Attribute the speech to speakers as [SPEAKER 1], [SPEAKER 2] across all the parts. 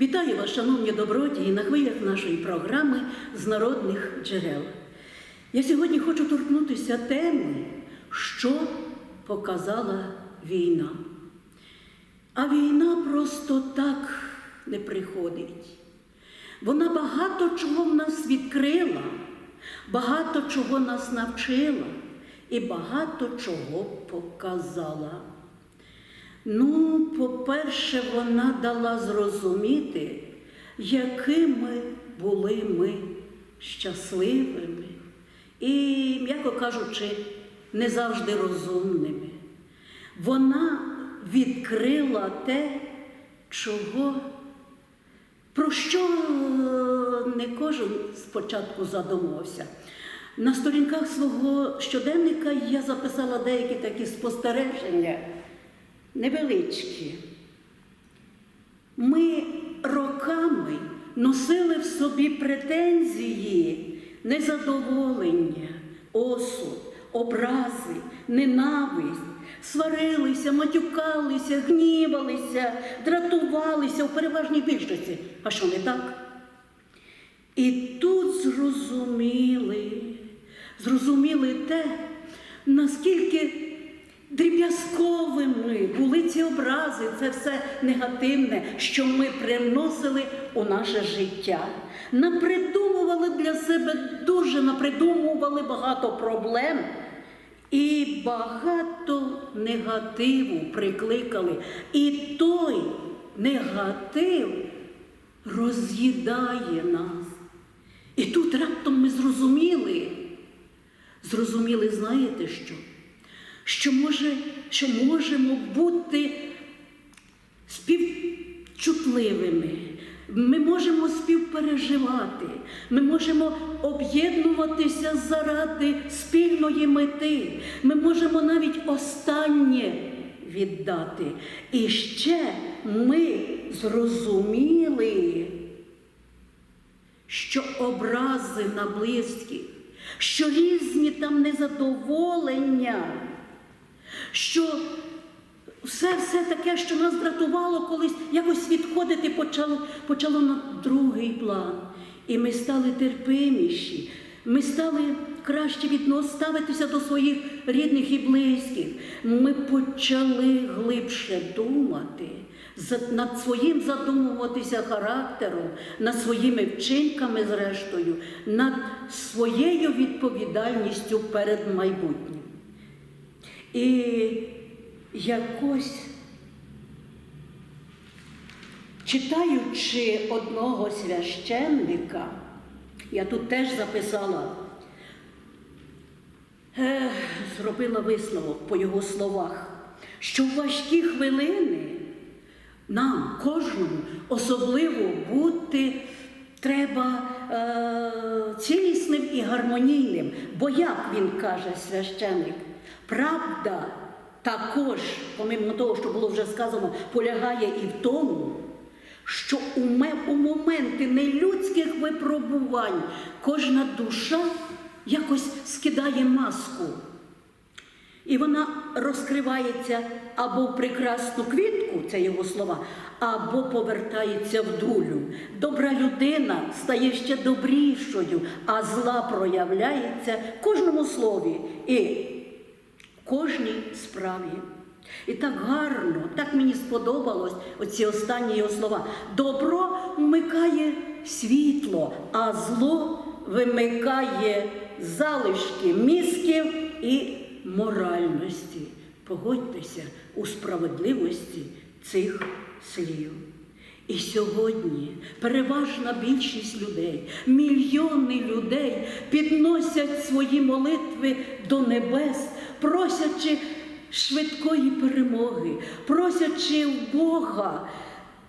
[SPEAKER 1] Вітаю вас, шановні добродії, на хвилях нашої програми з народних джерел. Я сьогодні хочу торкнутися теми, що показала війна. А війна просто так не приходить. Вона багато чого в нас відкрила, багато чого нас навчила і багато чого показала. Ну, по-перше, вона дала зрозуміти, якими були ми щасливими і, м'яко кажучи, не завжди розумними. Вона відкрила те, чого, про що е, не кожен спочатку задумався. На сторінках свого щоденника я записала деякі такі спостереження невеличкі. Ми роками носили в собі претензії, незадоволення, осуд, образи, ненависть, сварилися, матюкалися, гнівалися, дратувалися у переважній більшості. А що не так? І тут зрозуміли, зрозуміли те, наскільки дріб'язковими були ці образи, це все негативне, що ми приносили у наше життя. Напридумували для себе дуже, напридумували багато проблем і багато негативу прикликали. І той негатив роз'їдає нас. І тут раптом ми зрозуміли, зрозуміли, знаєте що? Що, може, що можемо бути співчутливими, ми можемо співпереживати, ми можемо об'єднуватися заради спільної мети, ми можемо навіть останнє віддати. І ще ми зрозуміли, що образи на близьких, що різні там незадоволення, що все все таке, що нас дратувало колись, якось відходити почало, почало на другий план. І ми стали терпиміші, ми стали краще віднос ставитися до своїх рідних і близьких. Ми почали глибше думати, над своїм задумуватися характером, над своїми вчинками, зрештою, над своєю відповідальністю перед майбутнім. І якось, читаючи одного священника, я тут теж записала, зробила висновок по його словах, що в важкі хвилини нам, кожному, особливо бути треба е, цілісним і гармонійним. Бо як він каже священик, правда також, помимо того, що було вже сказано, полягає і в тому, що у, моменти нелюдських випробувань кожна душа якось скидає маску. І вона розкривається або в прекрасну квітку, це його слова, або повертається в дулю. Добра людина стає ще добрішою, а зла проявляється в кожному слові і кожній справі. І так гарно, так мені сподобалось оці останні його слова. Добро вмикає світло, а зло вимикає залишки мізків і моральності. Погодьтеся у справедливості цих слів. І сьогодні переважна більшість людей, мільйони людей підносять свої молитви до небес, просячи швидкої перемоги, просячи в Бога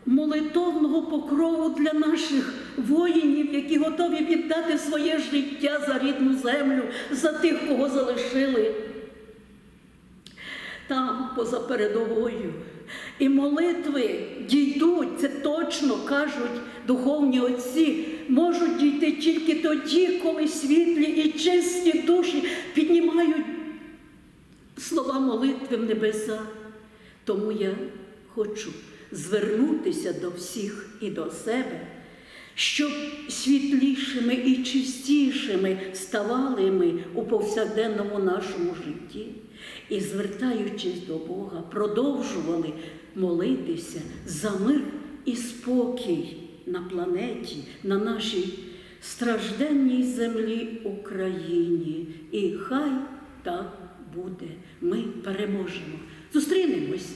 [SPEAKER 1] молитовного покрову для наших воїнів, які готові віддати своє життя за рідну землю, за тих, кого залишили там поза передовою. І молитви дійдуть, це точно кажуть духовні отці, можуть дійти тільки тоді, коли світлі і чисті душі піднімають слова молитви в небеса. Тому я хочу звернутися до всіх і до себе, щоб світлішими і чистішими ставали ми у повсякденному нашому житті і, звертаючись до Бога, продовжували молитися за мир і спокій на планеті, на нашій стражденній землі Україні. І хай так буде. Ми переможемо. Зустрінемось.